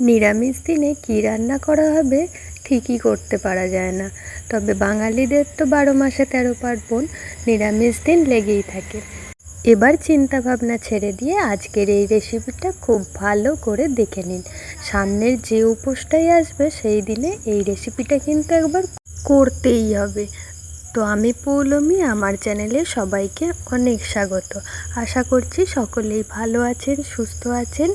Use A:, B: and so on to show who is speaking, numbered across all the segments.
A: নিরামিষ দিনে কী রান্না করা হবে ঠিকই করতে পারা যায় না। তবে বাঙালিদের তো বারো মাসে তেরো পার্বণ, নিরামিষ দিন লেগেই থাকে। এবার চিন্তা ভাবনা ছেড়ে দিয়ে আজকের এই রেসিপিটা খুব ভালো করে দেখে নিন। সামনের যে উপোসটাই আসবে সেই দিনে এই রেসিপিটা কিন্তু একবার করতেই হবে। তো আমি পৌলমি, আমার চ্যানেলে সবাইকে অনেক স্বাগত। আশা করছি সকলেই ভালো আছেন, সুস্থ আছেন।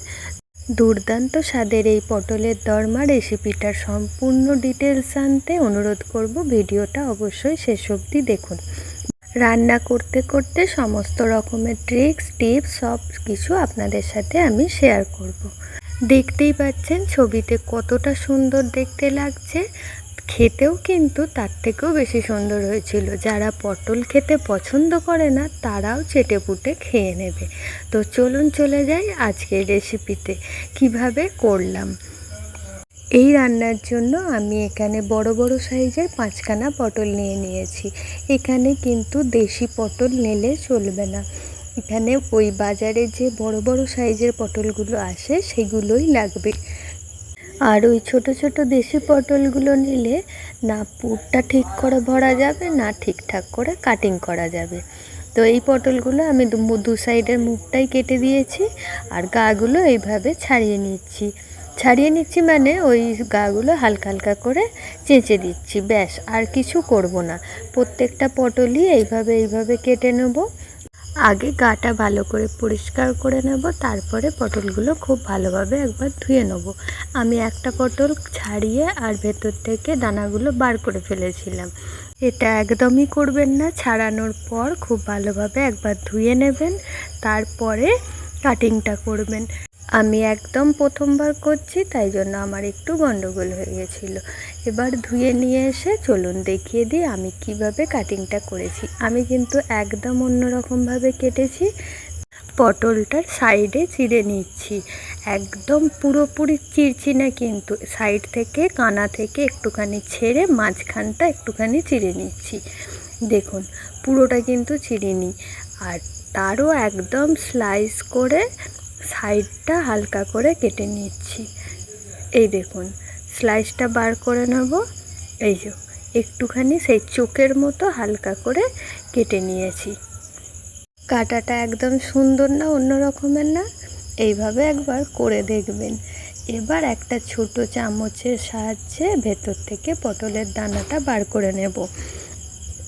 A: দুর্দান্ত স্বাদের এই পটলের দরমা রেসিপিটার সম্পূর্ণ ডিটেলস আনতে অনুরোধ করব। ভিডিওটা অবশ্যই শেষ অবধি দেখুন। রান্না করতে করতে সমস্ত রকমের ট্রিক্স টিপস সব কিছু আপনাদের সাথে আমি শেয়ার করব। দেখতেই পাচ্ছেন ছবিতে কতটা সুন্দর দেখতে লাগছে। খেতেও কিন্তু তার থেকেও বেশি সুন্দর হয়েছিল। যারা পটল খেতে পছন্দ করে না, তারাও চেটে পুটে খেয়ে নেবে। তো চলুন চলে যাই আজকের রেসিপিতে। কীভাবে করলাম? এই রান্নার জন্য আমি এখানে বড় বড় সাইজের পাঁচখানা পটল নিয়ে নিয়েছি। এখানে কিন্তু দেশি পটল নিলে চলবে না। এখানে ওই বাজারে যে বড় বড় সাইজের পটলগুলো আসে, সেগুলোই লাগবে। আর ওই ছোট ছোট দেশি পটলগুলো নিলে না পুরটা ঠিক করে ভরা যাবে, না ঠিকঠাক করে কাটিং করা যাবে। তো এই পটলগুলো আমি দু সাইডের মুখটাই কেটে দিয়েছি আর গাগুলো এইভাবে ছাড়িয়ে নিচ্ছি। ছাড়িয়ে নিচ্ছি মানে ওই গাগুলো হালকা হালকা করে চেঁচে দিচ্ছি, ব্যাস, আর কিছু করব না। প্রত্যেকটা পটলই এইভাবে এইভাবে কেটে নেব। আগে গাটা ভালো করে পরিষ্কার করে নেব, তারপরে পটলগুলো খুব ভালোভাবে একবার ধুয়ে নেব। আমি একটা পটল ছাড়িয়ে আর ভেতর থেকে দানাগুলো বার করে ফেলেছিলাম। এটা একদমই করবেন না, ছাড়ানোর পর খুব ভালোভাবে একবার ধুয়ে নেবেন, তারপরে কাটিংটা করবেন। আমি একদম প্রথমবার করছি, তাই জন্য আমার একটু গন্ডগোল হয়ে গেছিল। এবার ধুয়ে নিয়ে এসে চলুন দেখিয়ে দিই আমি কীভাবে কাটিংটা করেছি। আমি কিন্তু একদম অন্যরকমভাবে কেটেছি। পটলটার সাইডে চিড়ে নিচ্ছি। একদম পুরোপুরি চিরছি না কিন্তু। সাইড থেকে, কানা থেকে একটুখানি ছেড়ে মাঝখানটা একটুখানি চিড়ে নিচ্ছি। দেখুন, পুরোটা কিন্তু চিড়িনি আর তারও একদম স্লাইস করে সাইডটা হালকা করে কেটে নিচ্ছি। এই দেখুন স্লাইসটা বার করে নেব। এই যে, একটুখানি সেই চোখের মতো হালকা করে কেটে নিয়েছি। কাটাটা একদম সুন্দর না অন্য রকমের না? এইভাবে একবার করে দেখবেন। এবার একটা ছোট চামচের সাহায্যে ভেতর থেকে পটলের দানাটা বার করে নেব।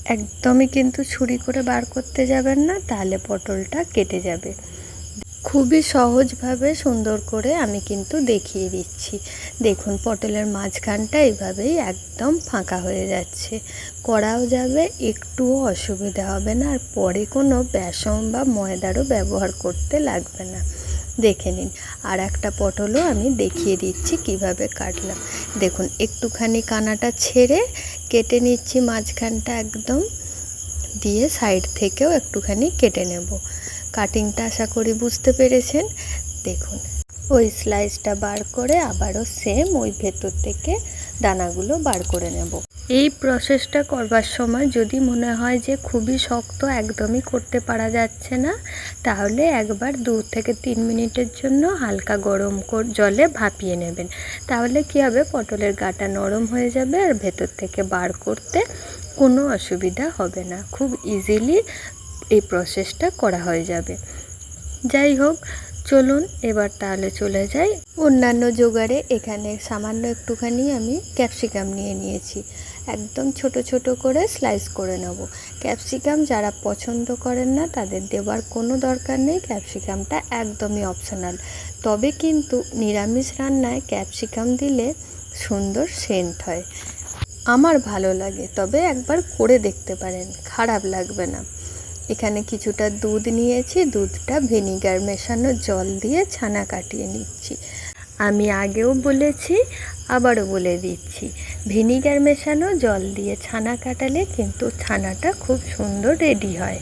A: একদমই কিন্তু ছুরি করে বার করতে যাবেন না, তাহলে পটলটা কেটে যাবে। খুবই সহজভাবে সুন্দর করে আমি কিন্তু দেখিয়ে দিচ্ছি। দেখুন, পটলের মাঝখানটা এইভাবেই একদম ফাঁকা হয়ে যাচ্ছে। করাও যাবে, একটুও অসুবিধা হবে না, আর পরে কোনো বেসন বা ময়দারও ব্যবহার করতে লাগবে না। দেখে নিন, আর একটা পটলও আমি দেখিয়ে দিচ্ছি কীভাবে কাটলাম। দেখুন, একটুখানি কানাটা ছেড়ে কেটে নিচ্ছি মাঝখানটা একদম, দিয়ে সাইড থেকেও একটুখানি কেটে নেব। কাটিংটা আশা করি বুঝতে পেরেছেন। দেখুন, ওই স্লাইসটা বার করে আবারও সেম ওই ভেতর থেকে দানাগুলো বার করে নেব। এই প্রসেসটা করবার সময় যদি মনে হয় যে খুবই শক্ত, একদমই করতে পারা যাচ্ছে না, তাহলে একবার দু থেকে তিন মিনিটের জন্য হালকা গরম জলে ভাপিয়ে নেবেন। তাহলে কী হবে? পটলের গাটা নরম হয়ে যাবে আর ভেতর থেকে বার করতে কোনো অসুবিধা হবে না। খুব ইজিলি এই প্রসেসটা করা হয়ে যাবে। যাই হোক, চলুন এবার তাহলে চলে যাই। অন্যান্য জোগাড়ে এখানে সামান্য একটুখানি আমি ক্যাপসিকাম নিয়ে নিয়েছি। একদম ছোট ছোট করে স্লাইস করে নেব। ক্যাপসিকাম যারা পছন্দ করেন না, তাদের দেওয়ার কোনো দরকার নেই। ক্যাপসিকামটা একদমই অপশনাল তবে কিন্তু নিরামিষ রান্নায় ক্যাপসিকাম দিলে সুন্দর সেন্ট হয়। আমার ভালো লাগে, তবে একবার করে দেখতে পারেন, খারাপ লাগবে না। এখানে কিছুটা দুধ নিয়েছি, দুধটা ভিনিগার মেশানো জল দিয়ে ছানা কাটিয়ে নিচ্ছি। আমি আগেও বলেছি, আবারও বলে দিচ্ছি, ভিনিগার মেশানো জল দিয়ে ছানা কাটালে কিন্তু ছানাটা খুব সুন্দর রেডি হয়।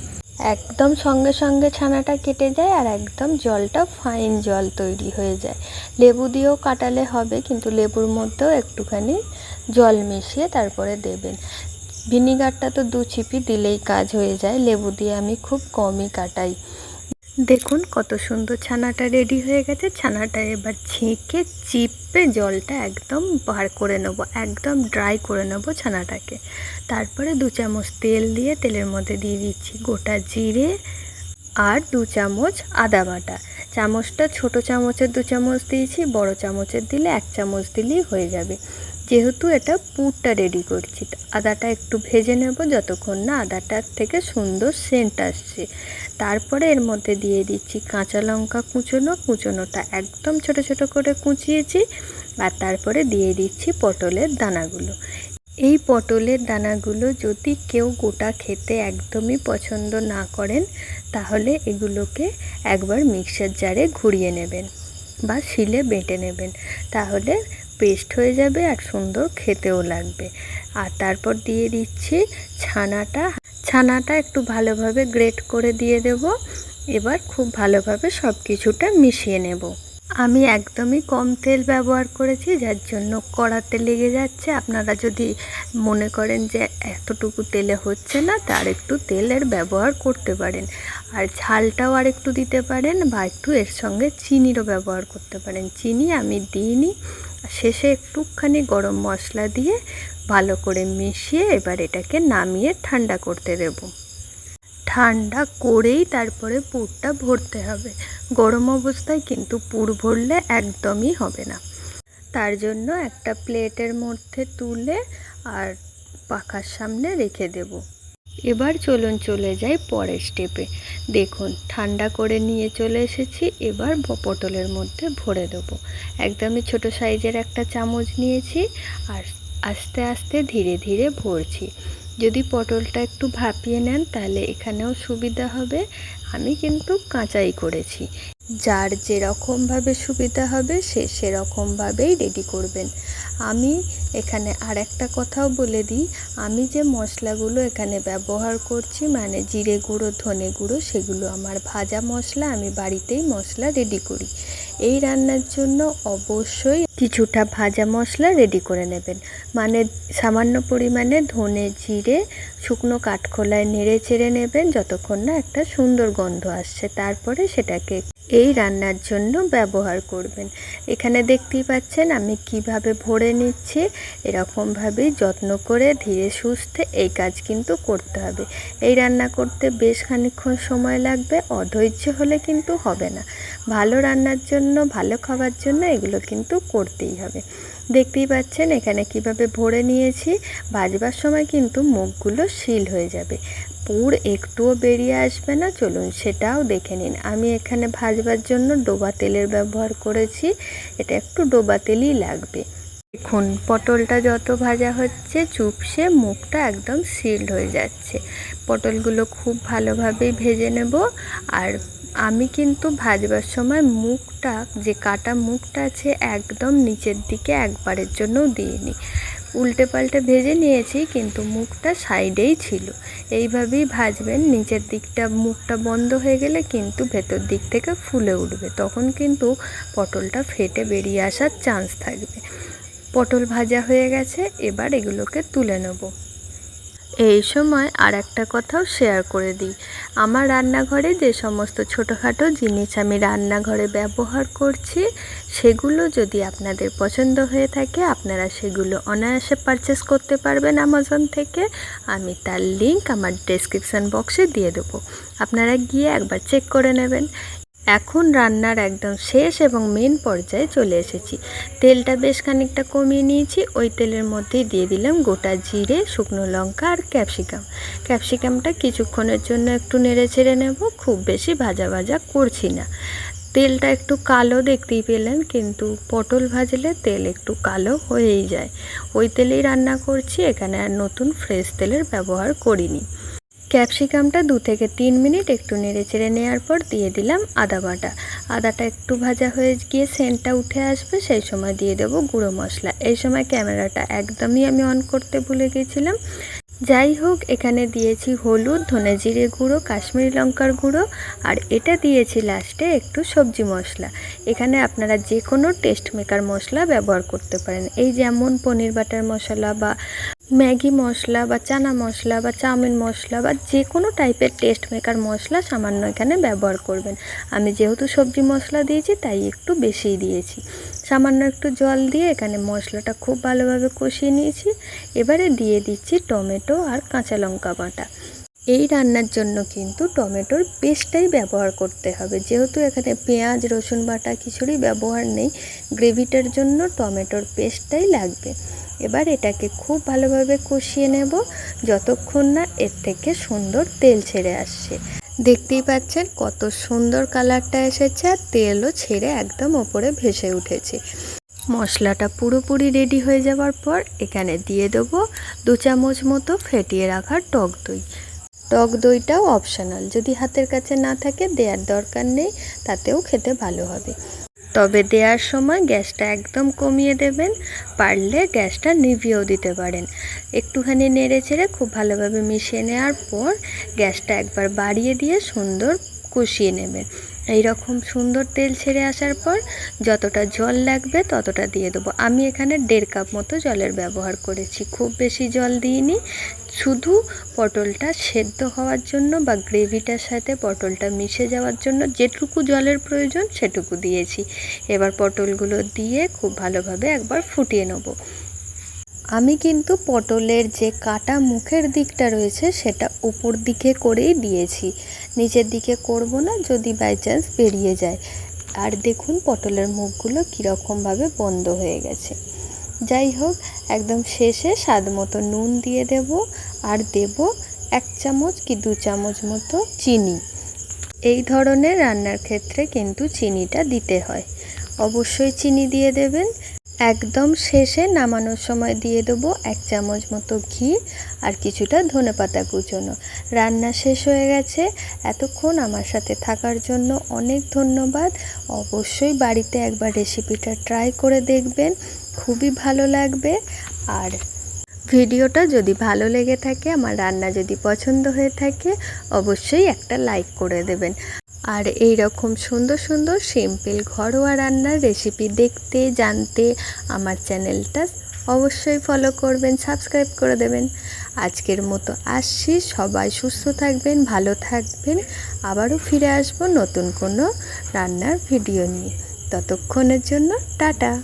A: একদম সঙ্গে সঙ্গে ছানাটা কেটে যায় আর একদম জলটা ফাইন জল তৈরি হয়ে যায়। লেবু দিয়েও কাটালে হবে, কিন্তু লেবুর মধ্যেও একটুখানি জল মিশিয়ে তারপরে দেবেন। ভিনিগারটা তো দু ছিপি দিলেই কাজ হয়ে যায়, লেবু দিয়ে আমি খুব কমই কাটাই। দেখুন কত সুন্দর ছানাটা রেডি হয়ে গেছে। ছানাটা এবার ছেঁকে চিপে জলটা একদম বার করে নেব, একদম ড্রাই করে নেব ছানাটাকে। তারপরে দু চামচ তেল দিয়ে তেলের মধ্যে দিয়ে দিচ্ছি গোটা জিরে আর দু চামচ আদা বাটা। চামচটা ছোট চামচের দু চামচ দিয়েছি, বড় চামচের দিলে এক চামচ দিলেই হয়ে যাবে। যেহেতু এটা পুরটা রেডি করছি আদাটা একটু ভেজে নেব যতক্ষণ না আদাটার থেকে সুন্দর সেন্ট আসছে। তারপরে এর মধ্যে দিয়ে দিচ্ছি কাঁচা লঙ্কা কুচোনো, কুচোনোটা একদম ছোট ছোট করে কুচিয়েছি, আর তারপরে দিয়ে দিচ্ছি পটলের দানাগুলো। এই পটলের দানাগুলো যদি কেউ গোটা খেতে একদমই পছন্দ না করেন, তাহলে এগুলোকে একবার মিক্সার জারে ঘুরিয়ে নেবেন বা শিলে বেটে নেবেন। তাহলে পেস্ট হয়ে যাবে আর সুন্দর খেতেও লাগবে। আর তারপর দিয়ে দিচ্ছি ছানাটা। ছানাটা একটু ভালোভাবে গ্রেট করে দিয়ে দেব। এবার খুব ভালোভাবে সব কিছুটা মিশিয়ে নেব। আমি একদমই কম তেল ব্যবহার করেছি, যার জন্য কড়াতে লেগে যাচ্ছে। আপনারা যদি মনে করেন যে এতটুকু তেলে হচ্ছে না, তার একটু তেলের ব্যবহার করতে পারেন। আর ঝালটাও আর একটু দিতে পারেন বা একটু এর সঙ্গে চিনিরও ব্যবহার করতে পারেন। চিনি আমি দিইনি। শেষে একটুখানি গরম মশলা দিয়ে ভালো করে মিশিয়ে এবার এটাকে নামিয়ে ঠান্ডা করতে দেবো। ঠান্ডা করেই তারপরে পুরটা ভরতে হবে। গরম অবস্থায় কিন্তু পুর ভরলে একদমই হবে না। তার জন্য একটা প্লেটের মধ্যে তুলে আর পাখার সামনে রেখে দেব। এবার চলুন চলে যাই পরের স্টেপে দেখুন, ঠান্ডা করে নিয়ে চলে এসেছি, এবার পটলের মধ্যে ভরে দেবো। একদমই ছোট সাইজের একটা চামচ নিয়েছি, আর আস্তে আস্তে ধীরে ধীরে ভরছি। যদি পটলটা একটু ভাপিয়ে নেন, তাহলে এখানেও সুবিধা হবে। আমি কিন্তু কাঁচাই করেছি। যার যেরকমভাবে সুবিধা হবে সে সেরকমভাবেই রেডি করবেন। আমি এখানে আর একটা কথাও বলে দিই, আমি যে মশলাগুলো এখানে ব্যবহার করছি মানে জিরে গুঁড়ো, ধনে গুঁড়ো, সেগুলো আমার ভাজা মশলা, আমি বাড়িতেই মশলা রেডি করি। এই রান্নার জন্য অবশ্যই কিছুটা ভাজা মশলা রেডি করে নেবেন। মানে সামান্য পরিমাণে ধনে জিরে শুকনো কাঠখোলায় নেড়ে চেড়ে নেবেন যতক্ষণ না একটা সুন্দর গন্ধ আসছে। তারপরে সেটাকে এই রান্নার জন্য ব্যবহার করবেন। এখানে দেখতেই পাচ্ছেন আমি কীভাবে ভরে নিচ্ছি, এরকমভাবেই যত্ন করে ধীরে সুস্থে এই কাজ কিন্তু করতে হবে। এই রান্না করতে বেশ খানিক্ষণ সময় লাগবে, অধৈর্য হলে কিন্তু হবে না। ভালো রান্নার জন্য, ভালো খাবার জন্য এগুলো কিন্তু করতেই হবে। দেখতেই পাচ্ছেন, এখানে কীভাবে ভরে নিয়েছি ভাজবার সময় কিন্তু মুখগুলো শিল হয়ে যাবে। পুর একটুও বেরিয়ে আসবে না, চলুন সেটাও দেখে নিন। আমি এখানে ভাজবার জন্য ডোবা তেলের ব্যবহার করেছি, এটা একটু ডোবা তেলই লাগবে। দেখুন, পটলটা যত ভাজা হচ্ছে, চুপসে মুখটা একদম সিল্ড হয়ে যাচ্ছে। পটলগুলো খুব ভালোভাবেই ভেজে নেব। আর আমি কিন্তু ভাজবার সময় মুখটা, যে কাটা মুখটা আছে, একদম নিচের দিকে একবারের জন্যও দিইনি। উল্টে পাল্টে ভেজে নিয়েছি, কিন্তু মুখটা সাইডেই ছিল। এইভাবেই ভাজবেন, নিচের দিকটা মুখটা বন্ধ হয়ে গেলে কিন্তু ভেতর দিক থেকে ফুলে উঠবে। তখন কিন্তু পটলটা ফেটে বেরিয়ে আসার চান্স থাকবে। পটল ভাজা হয়ে গেছে, এবার এগুলোকে তুলে নেব। এই সময় আর একটা কথাও শেয়ার করে দিই। আমার রান্নাঘরে যে সমস্ত ছোটোখাটো জিনিস আমি রান্নাঘরে ব্যবহার করছি, সেগুলো যদি আপনাদের পছন্দ হয়ে থাকে, আপনারা সেগুলো অনায়াসে পারচেস করতে পারবেন আমাজন থেকে। আমি তার লিংক আমার ডেসক্রিপশান বক্সে দিয়ে দেবো। আপনারা গিয়ে একবার চেক করে নেবেন। এখন রান্নার একদম শেষ এবং মেন পর্যায়ে চলে এসেছি। তেলটা বেশ খানিকটা কমিয়ে নিয়েছি, ওই তেলের মধ্যেই দিয়ে দিলাম গোটা জিরে, শুকনো লঙ্কা আর ক্যাপসিকাম। ক্যাপসিকামটা কিছুক্ষণের জন্য একটু নেড়ে ছেড়ে নেব, খুব বেশি ভাজা ভাজা করছি না। তেলটা একটু কালো দেখতেই পেলেন, কিন্তু পটল ভাজলে তেল একটু কালো হয়েই যায়। ওই তেলেই রান্না করছি, এখানে আর নতুন ফ্রেশ তেলের ব্যবহার করিনি। ক্যাপসিকামটা দু থেকে তিন মিনিট একটু নেড়ে চেড়ে নেওয়ার পর দিয়ে দিলাম আদা বাটা। আদাটা একটু ভাজা হয়ে গিয়ে সেন্টটা উঠে আসবে, সেই সময় দিয়ে দেবো গুঁড়ো মশলা। এই সময় ক্যামেরাটা একদমই আমি অন করতে ভুলে গেছিলাম। যাই হোক এখানে দিয়েছি হলুদ, ধনে জিরে গুঁড়ো, কাশ্মীরি লঙ্কার গুঁড়ো, আর এটা দিয়েছি লাস্টে একটু সবজি মশলা। এখানে আপনারা যে কোনো টেস্ট মেকার মশলা ব্যবহার করতে পারেন। এই যেমন পনির বাটার মশলা বা ম্যাগি মশলা বা চানা মশলা বা চাউমিন মশলা বা যে কোনো টাইপের টেস্ট মেকার মশলা সামান্য এখানে ব্যবহার করবেন। আমি যেহেতু সবজি মশলা দিয়েছি, তাই একটু বেশিই দিয়েছি। সামান্য একটু জল দিয়ে এখানে মশলাটা খুব ভালোভাবে কষিয়ে নিয়েছি। এবারে দিয়ে দিচ্ছি টমেটো আর কাঁচা লঙ্কা বাটা। এই রান্নার জন্য কিন্তু টমেটোর পেস্টটাই ব্যবহার করতে হবে। যেহেতু এখানে পেঁয়াজ, রসুন বাটা কিছুরই ব্যবহার নেই, গ্রেভিটার জন্য টমেটোর পেস্টটাই লাগবে। এবার এটাকে খুব ভালোভাবে কষিয়ে নেব, যতক্ষণ না এর থেকে সুন্দর তেল ছেড়ে আসছে। দেখতেই পাচ্ছেন কত সুন্দর কালারটা এসেছে আর তেলও ছেড়ে একদম ওপরে ভেসে উঠেছে। মশলাটা পুরোপুরি রেডি হয়ে যাওয়ার পর এখানে দিয়ে দেবো দু চামচ মতো ফেটিয়ে রাখা টক দই। টক দইটাও অপশনাল যদি হাতের কাছে না থাকে দেওয়ার দরকার নেই, তাতেও খেতে ভালো হবে। তবে দেওয়ার সময় গ্যাসটা একদম কমিয়ে দেবেন, পারলে গ্যাসটা নিভিয়েও দিতে পারেন। একটুখানি নেড়ে ছেড়ে খুব ভালোভাবে মিশিয়ে নেওয়ার পর গ্যাসটা একবার বাড়িয়ে দিয়ে সুন্দর কষিয়ে নেবেন। এই রকম সুন্দর তেল ছেড়ে আসার পর যতটা জল লাগবে ততটা দিয়ে দেবো। আমি এখানে দেড় কাপ মতো জলের ব্যবহার করেছি। খুব বেশি জল দিইনি শুধু পটলটা সেদ্ধ হওয়ার জন্য বা গ্রেভিটার সাথে পটলটা মিশে যাওয়ার জন্য যেটুকু জলের প্রয়োজন সেটুকু দিয়েছি। এবার পটলগুলো দিয়ে খুব ভালোভাবে একবার ফুটিয়ে নেব। আমি কিন্তু পটলের যে কাটা মুখের দিকটা রয়েছে সেটা উপর দিকে করেই দিয়েছি। নিচের দিকে করব না, যদি বাই চান্স বেরিয়ে যায়। আর দেখুন পটলের মুখগুলো কীরকমভাবে বন্ধ হয়ে গেছে। যাই হোক, একদম শেষে স্বাদ মতো নুন দিয়ে দেব আর দেব এক চামচ কি দু চামচ মতো চিনি। এই ধরনের রান্নার ক্ষেত্রে কিন্তু চিনিটা দিতে হয়। অবশ্যই চিনি দিয়ে দেবেন। একদম শেষে নামানোর সময় দিয়ে দেবো এক চামচ মতো ঘি আর কিছুটা ধনে পাতা কুচোনো। রান্না শেষ হয়ে গেছে। এতক্ষণ আমার সাথে থাকার জন্য অনেক ধন্যবাদ। অবশ্যই বাড়িতে একবার রেসিপিটা ট্রাই করে দেখবেন। খুবই ভালো লাগবে। আর ভিডিওটা যদি ভালো লেগে থাকে, আমার রান্না যদি পছন্দ হয়ে থাকে, অবশ্যই একটা লাইক করে দেবেন। আর এই রকম সুন্দর সুন্দর সিম্পল ঘরোয়া রান্নার রেসিপি দেখতে, জানতে আমার চ্যানেলটা অবশ্যই ফলো করবেন সাবস্ক্রাইব করে দেবেন। আজকের মতো আসছি, সবাই সুস্থ থাকবেন, ভালো থাকবেন। আবারও ফিরে আসব নতুন কোনো রান্নার ভিডিও নিয়ে। ততক্ষণের জন্য টাটা।